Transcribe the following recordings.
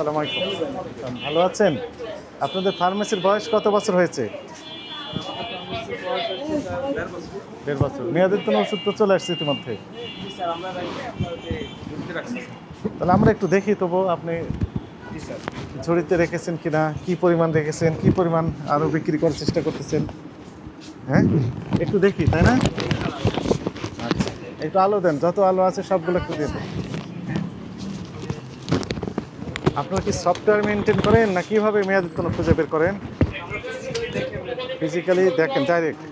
আসসালামু আলাইকুম। ভালো আছেন? আপনাদের ফার্মেসির বয়স কত বছর হয়েছে? দেড় বছর। মেয়াদের কোনো ওষুধ তো চলে আসছে ইতিমধ্যে? তাহলে আমরা একটু দেখি তবু আপনি ঝুড়িতে রেখেছেন কিনা, কি পরিমাণ রেখেছেন, কি পরিমাণ আরও বিক্রি করার চেষ্টা করতেছেন? হ্যাঁ? একটু দেখি, তাই না? আচ্ছা একটু আলো দেন, যত আলো আছে সবগুলো একটু দিয়ে দেন। আপনারা কি সফটওয়্যার মেনটেন করেন না কীভাবে মেয়াদের কোনো খুঁজে বের করেন? ফিজিক্যালি দেখেন ডাইরেক্ট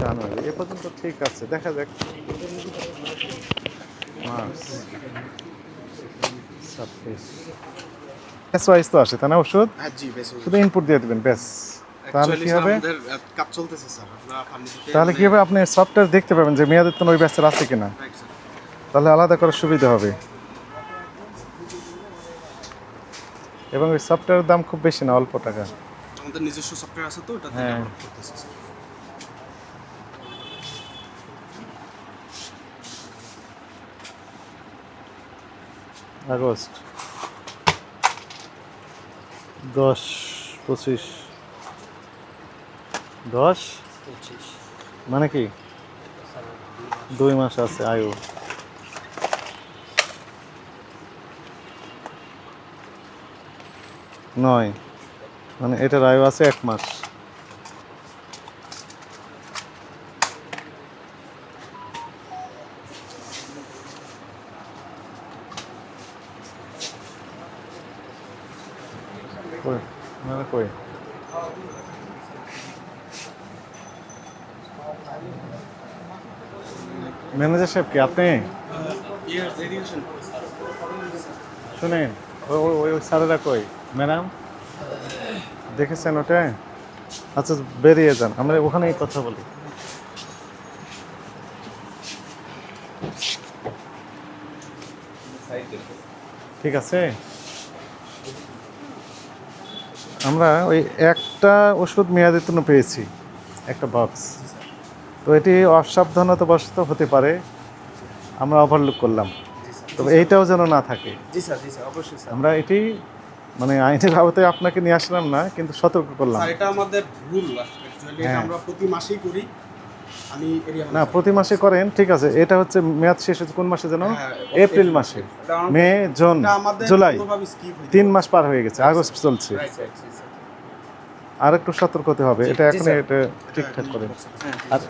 জানুয়ারি এ পর্যন্ত ঠিক আছে দেখা যাক। মার্চ ছাব্বিশ। এস ওয়াইজ তো আসে তাই না ওষুধ হ্যাঁ বেশ শুধু ইনপুট দিয়ে দেবেন ব্যাস। তাহলে কি হবে? কাজ চলতেছে স্যার তাহলে কি হবে? আপনি সফটওয়্যার দেখতে পাবেন যে মেয়াদের তো ওই ব্যাচের আছে কিনা। তাহলে আলাদা করার সুবিধা হবে। এবং ওই সফটওয়্যারের দাম খুব বেশি না অল্প টাকা। আমাদের নিজস্ব সফটওয়্যার আছে তো ওটা হ্যাঁ। আগস্ট। দশ পঁচিশ। দশ? মানে কি? দুই মাস আছে আয়ু। নয়। মানে এটার আয়ু আছে এক মাস। কই? মানে কই? ম্যানেজার সাহেব কি আপনি শুনেন ওই ওই- স্যারেরা কই ম্যাডাম দেখেছেন ওটা আচ্ছা বেরিয়ে যান আমরা ওখানেই কথা বলি ঠিক আছে আমরা ওই একটা ওষুধ মেয়াদের জন্য পেয়েছি একটা বক্স তো এটি অসাবধানতা বশত হতে পারে আমরা ওভারলুক করলাম। তবে এইটাও যেন না থাকে। জি স্যার জি স্যার অবশ্যই স্যার। আমরা এটি মানে আইনের আওতায় আপনাকে নিয়ে আসলাম না কিন্তু সতর্ক করলাম। স্যার এটা আমাদের ভুল অ্যাকচুয়ালি এটা হ্যাঁ। আমরা প্রতি মাসেই করি। আমি না প্রতি মাসে করেন ঠিক আছে। এটা হচ্ছে মেয়াদ শেষ হচ্ছে কোন মাসে যেন? হ্যাঁ, এপ্রিল মাসে। May June July. তিন মাস পার হয়ে গেছে আগস্ট চলছে। আর একটু সতর্ক হতে হবে। এটা এখন এটা ঠিকঠাক করেন আর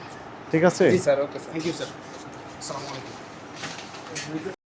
ঠিক আছে? জি sir okay sir. Thank you sir আসসালামু আলাইকুম